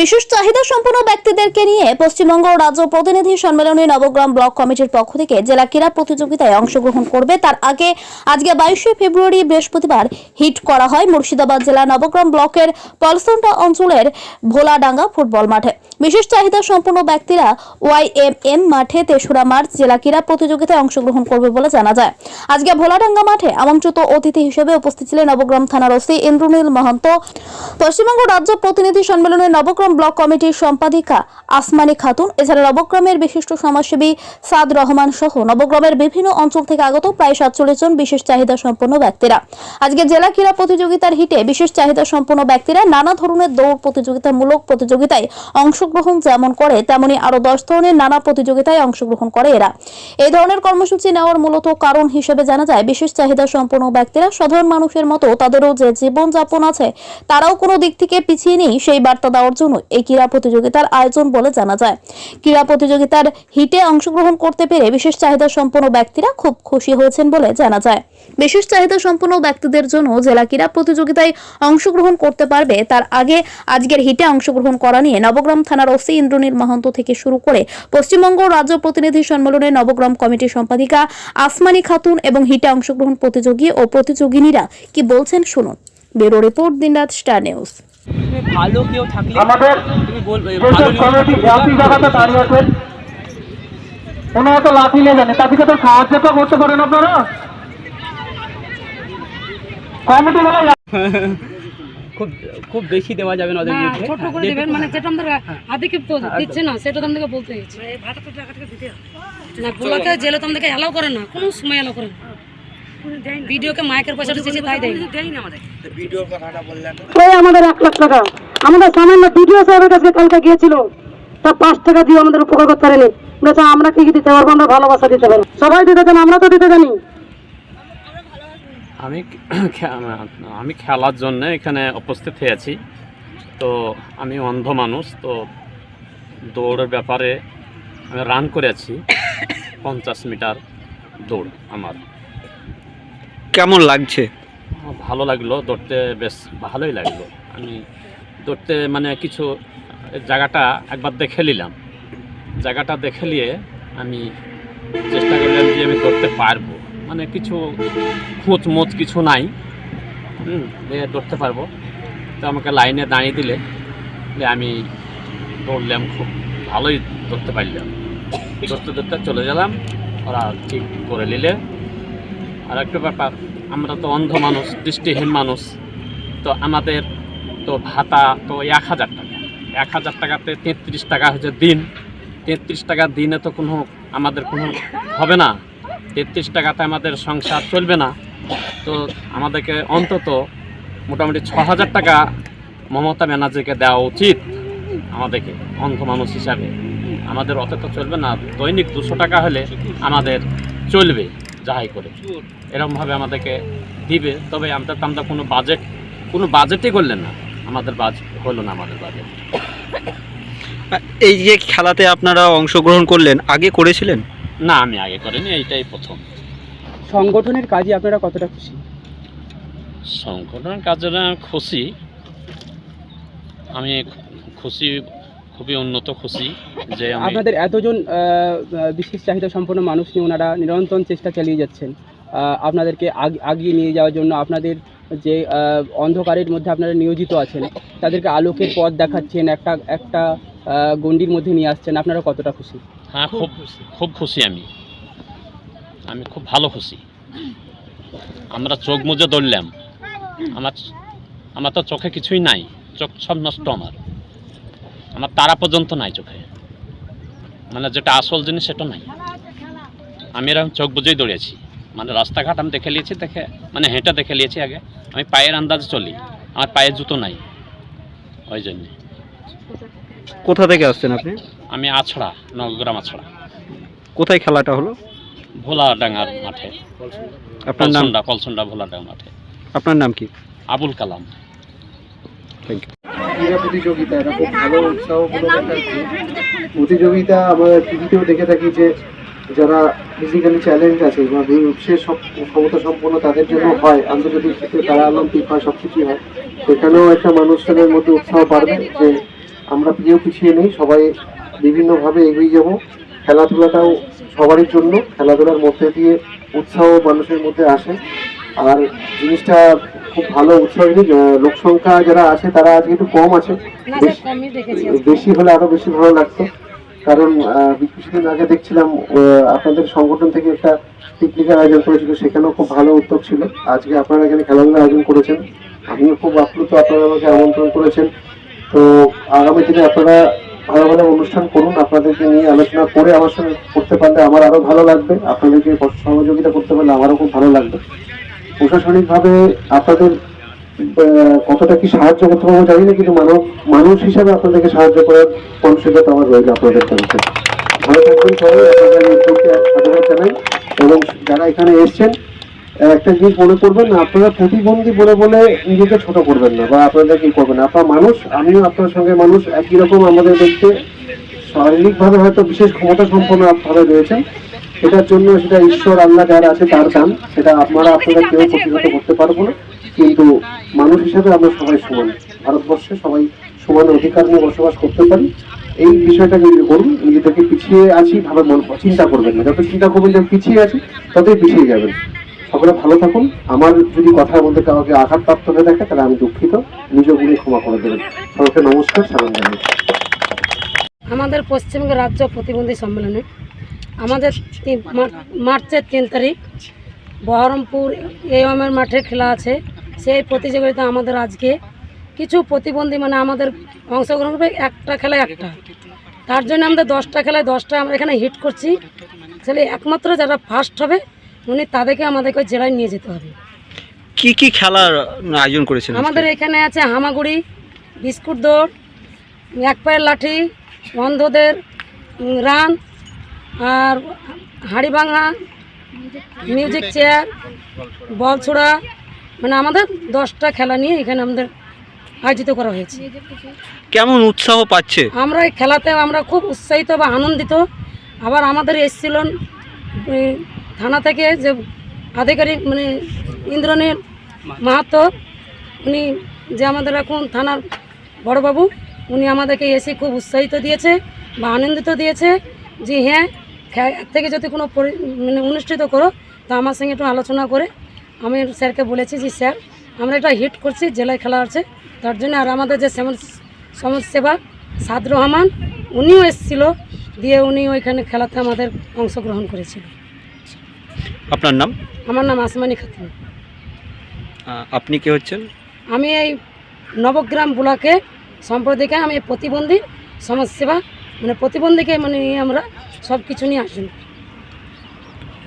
বিশেষ চাহিদা সম্পন্ন ব্যক্তিদেরকে নিয়ে পশ্চিমবঙ্গ রাজ্য প্রতিনিধি সম্মেলনে নবগ্রাম ব্লক কমিটির পক্ষ থেকে জেলা ক্রীড়া প্রতিযোগিতায় অংশগ্রহণ করবে। তার আগে আজকে বাইশে ফেব্রুয়ারি বৃহস্পতিবার হিট করা হয় মুর্শিদাবাদ জেলা নবগ্রাম ব্লকের পলসন্টা অঞ্চলের ভোলাডাঙ্গা ফুটবল মাঠে। বিশেষ চাহিদা সম্পন্ন ব্যক্তিরা ওয়াই এম এম মাঠে তেসরা মার্চ জেলা ক্রীড়া প্রতিযোগিতায় অংশগ্রহণ করবে বলে জানা যায়। আজকে ভোলাডাঙ্গা মাঠে আমন্ত্রিত অতিথি হিসেবে উপস্থিত ছিলেন নবগ্রাম থানার ওসি ইন্দ্রনীল মহন্ত। পশ্চিমবঙ্গ রাজ্য প্রতিনিধি সম্মেলনে নবগ্রাম ব্লক কমিটির সম্পাদিকা আসমানি খাতুন, এছাড়া নবগ্রামের বিশিষ্ট সমাজসেবী সাদ রহমান সহ নবগ্রামের বিভিন্ন অঞ্চল থেকে আগত প্রায় সাতচল্লিশ জন বিশেষ চাহিদা সম্পন্ন ব্যক্তিরা। আজকে জেলা ক্রীড়া প্রতিযোগিতার হিটে বিশেষ চাহিদা সম্পন্ন ব্যক্তিরা নানা ধরনের দৌড় প্রতিযোগিতামূলক প্রতিযোগিতায় অংশগ্রহণ যেমন করে, তেমনি আরও দশ ধরনের নানা প্রতিযোগিতায় অংশগ্রহণ করে এরা। এই ধরনের কর্মসূচি নেওয়ার মূলত কারণ হিসেবে জানা যায়, বিশেষ চাহিদা সম্পন্ন ব্যক্তিরা সাধারণ মানুষের মতো তাদেরও যে জীবনযাপন আছে, তারাও কোনো দিক থেকে পিছিয়ে নেই সেই বার্তা দেওয়ার জন্য এই ক্রীড়া প্রতিযোগিতার আয়োজন বলে জানা যায়। ক্রীড়া প্রতিযোগিতার হিটে অংশগ্রহণ করতে পেরে বিশেষ চাহিদা সম্পন্ন ব্যক্তিরা খুব খুশি হয়েছেন বলে জানা যায়। বিশেষ চাহিদা সম্পন্ন ব্যক্তিদের জন্য জেলা ক্রীড়া প্রতিযোগিতায় অংশগ্রহণ করতে পারবে, তার আগে আজকের হিটে অংশগ্রহণ করা নিয়ে নবগ্রাম থানার ওসি ইন্দ্রনীল মাহান্ত থেকে শুরু করে পশ্চিমবঙ্গ রাজ্য প্রতিনিধি সম্মেলনে নবগ্রাম কমিটির সম্পাদিকা আসমানি খাতুন এবং হিটে অংশগ্রহণ প্রতিযোগী ও প্রতিযোগিনীরা কি বলছেন শুনুন। ব্যুরো রিপোর্ট দিনরাত স্টার নিউজ। ভালো কেউ থাকলে আমাদের তুমি বলবে ভালো যেসব কমিটি একই জায়গাতে দাঁড়িয়ে আছেন ওনারা তো লাঠি নেবেন তাদেরকে তো সাহায্যটা করতে পারেন আপনারা। কমিটি খুব খুব বেশি দেওয়া যাবে না ওদের বিরুদ্ধে। ছোট করে দেবেন মানে যেটা আমাদের আদিকে দিচ্ছে না সেটা বলতে হচ্ছে না বলাতে জেলে অ্যালাউ করে না কোনো সময় অ্যালাউ করে না। ভিডিওকে মাইকের পয়সা দিচ্ছে তাই দেয় না আমাদের। ওই আমাদের এক লাখ টাকা। আমাদের সামান্য বিডিও সাহেবের কাছে কালকে গিয়েছিল। তা পাঁচ টাকা দিয়ে আমাদের উপকার করতে পারেনি। আমরা কি কি দিতে পারব আমরা ভালোবাসা দিতে পারব। সবাই দিতে জানি আমরা তো দিতে জানি। আমি আমি খেলার জন্য এখানে উপস্থিত হয়েছি। তো আমি অন্ধ মানুষ তো দৌড়ের ব্যাপারে আমি রান করেছি। পঞ্চাশ মিটার দৌড় আমার। কেমন লাগছে? ভালো লাগল দৌড়তে বেশ ভালোই লাগল। আমি দৌড়তে মানে কিছু জায়গাটা একবার দেখে নিলাম। জায়গাটা দেখে নিয়ে আমি চেষ্টা করলাম যে আমি দৌড়তে পারব। মানে কিছু খোঁচ মোচ কিছু নাই। হুম দৌড়তে পারব। তো আমাকে লাইনে দাঁড়িয়ে দিলে আমি দৌড়লাম খুব ভালোই দৌড়তে পারলাম। দৌড়তে দৌড়তে চলে গেলাম, ওরা ঠিক করে নিলে। আর একটা ব্যাপার, আমরা তো অন্ধ মানুষ, দৃষ্টিহীন মানুষ। তো আমাদের তো ভাতা তো এক হাজার টাকা। এক হাজার টাকাতে তেত্রিশ টাকা হচ্ছে দিন। তেত্রিশ টাকা দিনে তো কোনো আমাদের কোনো হবে না। তেত্রিশ টাকাতে আমাদের সংসার চলবে না। তো আমাদেরকে অন্তত মোটামুটি ছ হাজার টাকা মমতা ব্যানার্জিকে দেওয়া উচিত আমাদেরকে, অন্ধ মানুষ হিসাবে। আমাদের অত তো চলবে না, দৈনিক দুশো টাকা হলে আমাদের চলবে যাহাই করে। এরকমভাবে আমাদেরকে দিবে, তবে আমরা তো, আমরা কোনো বাজেট কোনো বাজেটই করলেন না। আমাদের বাজ, হলো না আমাদের বাজেট এই যে খেলাতে আপনারা অংশগ্রহণ করলেন, আগে করেছিলেন? না আমি আগে করিনি এইটাই প্রথম। সংগঠনের কাজে আপনারা কতটা খুশি? সংগঠন কাজের খুশি। আমি খুশি খুবই উন্নত খুশি যে আপনাদের এতজন বিশেষ চাহিদা সম্পন্ন মানুষ নিয়ে ওনারা নিরন্তর চেষ্টা চালিয়ে যাচ্ছেন। আপনাদেরকে আগ- আগিয়ে নিয়ে যাওয়ার জন্য আপনাদের যে অন্ধকারের মধ্যে আপনারা নিয়োজিত আছেন তাদেরকে আলোকের পথ দেখাচ্ছেন একটা একটা গণ্ডির মধ্যে নিয়ে আসছেন, আপনারা কতটা খুশি? হ্যাঁ খুব খুব খুশি আমি। আমি খুব ভালো খুশি। আমরা চোখ মুজে দৌড়লাম আমার আমার তো চোখে কিছুই নাই। চোখ সব নষ্ট আমার। আমার তারা পর্যন্ত নাই চোখে। মানে যেটা আসল জিনিস, সেটা নাই। আমি এরকম চোখ বুঝেই দৌড়েছি মানে রাস্তাঘাট আমি দেখে নিয়েছি, দেখে মানে হেঁটে দেখে নিয়েছি আগে। আমি পায়ের আন্দাজে চলি। আমার পায়ের জুতো নাই। ওই জন্যে। কোথা থেকে আসছেন আপনি? আমি আছড়া নবগ্রাম আছড়া। কোথায় খেলাটা হলো? ভোলা ডাঙ্গার মাঠে। আপনার নাম? পলসন্ডা পলসন্ডা ভোলা ডাঙ্গার মাঠে। আপনার নাম কি? আবুল কালাম। থ্যাংক ইউ ক্রীড়া প্রতিযোগিতা এটা খুব ভালো উৎসাহমূলক একটা প্রতিযোগিতা আমরা টিভিতেও দেখে থাকি যে যারা ফিজিক্যালি চ্যালেঞ্জ আছে বা বিশেষ ক্ষমতা সম্পন্ন তাদের জন্য হয় আন্তর্জাতিক ক্ষেত্রে তারা অলিম্পিক হয় সব কিছুই হয়। সেখানেও একটা মানুষজনের মধ্যে উৎসাহ বাড়বে যে আমরা প্রিয় পিছিয়ে নেই সবাই বিভিন্নভাবে এগিয়ে যাব। খেলাধুলাটাও সবারই জন্য খেলাধুলার মধ্যে দিয়ে উৎসাহ মানুষের মধ্যে আসে। আর জিনিসটা খুব ভালো উৎসাহ। লোক সংখ্যা যারা আছে তারা আজকে একটু কম আছে। বেশ- হলে আরও বেশি ভালো লাগতো। কারণ কিছুদিন আগে দেখছিলাম আপনাদের সংগঠন থেকে একটা পিকনিকের আয়োজন করেছিল সেখানেও খুব ভালো উদ্যোগ ছিল। আজকে আপনারা এখানে খেলাধুলার আয়োজন করেছেন। আমিও খুব আপ্লুত আপনারা আমাকে আমন্ত্রণ করেছেন। তো আগামী দিনে আপনারা ভালো ভালো অনুষ্ঠান করুন, আপনাদেরকে নিয়ে আলোচনা করে আমার সঙ্গে করতে পারলে আমার আরও ভালো লাগবে, আপনাদেরকে সহযোগিতা করতে পারলে আমারও খুব ভালো লাগবে। প্রশাসনিকভাবে আপনাদের কতটা কি সাহায্য করতে পারব জানি না, কিন্তু মানব, মানুষ হিসাবে আপনাদেরকে সাহায্য করার মানসিকতা আমার রয়েছে আপনাদের তরফে। ভালো থাকবেন সবাই, আপনাদের জানাই এবং যারা এখানে এসছেন একটা জিনিস মনে করবেন আপনারা প্রতিবন্ধী বলে বলে নিজেকে ছোট করবেন না, বা আপনাদের কি করবেন? আপনার মানুষ, আমিও আপনার সঙ্গে মানুষ, একই রকম আমাদের দেখতে। শারীরিকভাবে হয়তো বিশেষ ক্ষমতা সম্পন্ন ভাবে রয়েছেন। এটার জন্য সেটা ঈশ্বর, আল্লাহ যার আছে তার দান। সেটা আপনারা আপনারা কেউ প্রতিহত করতে পারব না। কিন্তু মানুষ হিসাবে আমরা সবাই সমান। ভারতবর্ষে সবাই সমান অধিকার নিয়ে বসবাস করতে পারি। এই বিষয়টাকে যদি করুন নিজেদেরকে পিছিয়ে আছি ভাবে মন চিন্তা করবেন না। যত চিন্তা করবেন যে পিছিয়ে আছি, ততই পিছিয়ে যাবেন। সকলে ভালো থাকুন। আমার যদি কথার মধ্যে কাউকে আঘাতপ্রাপ্ত হয়ে থাকে, তাহলে আমি দুঃখিত। নিজ গুণে ক্ষমা করে দেবেন। সবাইকে নমস্কার, সালাম জানাই। আমাদের পশ্চিমবঙ্গ রাজ্য প্রতিবন্ধী সম্মেলনে আমাদের মার্চের তিন তারিখ বহরমপুর এএমের মাঠে খেলা আছে। সেই প্রতিযোগিতা আমাদের আজকে কিছু প্রতিবন্ধী মানে আমাদের অংশগ্রহণ করবে, একটা খেলায় একটা। তার জন্য আমাদের দশটা খেলায় দশটা আমরা এখানে হিট করছি। তাহলে একমাত্র যারা ফার্স্ট হবে উনি তাদেরকে আমাদেরকে জেলায় নিয়ে যেতে হবে। কি কি খেলার আয়োজন করেছেন আমাদের এখানে আছে হামাগুড়ি বিস্কুট দৌড় এক পায়ের লাঠি অন্ধদের রান আর হাঁড়ি ভাঙা মিউজিক চেয়ার বল ছোড়া মানে আমাদের দশটা খেলা নিয়ে এখানে আমাদের আয়োজিত করা হয়েছে। কেমন উৎসাহ পাচ্ছে? আমরা এই খেলাতে আমরা খুব উৎসাহিত বা আনন্দিত। আবার আমাদের এসেছিলেন থানা থেকে যে আধিকারিক মানে ইন্দ্রনীল মাহাতো, উনি যে আমাদের এখন থানার বড়বাবু, উনি আমাদেরকে এসে খুব উৎসাহিত দিয়েছে বা আনন্দিত দিয়েছে যে হ্যাঁ থেকে যদি কোনো মানে অনুষ্ঠিত করো, তা আমার সঙ্গে একটু আলোচনা করে। আমি স্যারকে বলেছি যে, স্যার, আমরা এটা হিট করছি, জেলায় খেলা আছে তার জন্য আর আমাদের যে সমাজ, সমাজসেবা, সাদ রহমান, উনিও এসেছিল দিয়ে উনি ওইখানে খেলাতে আমাদের অংশগ্রহণ করেছিল। আপনার নাম? আমার নাম আসমানি খাতুন। আপনি কে হচ্ছেন? আমি এই নবগ্রাম ব্লকে সম্প্রদায়কে আমি প্রতিবন্ধী সমাজসেবা মানে প্রতিবন্ধীকে মানে আমরা সব কিছু নিয়ে আসুন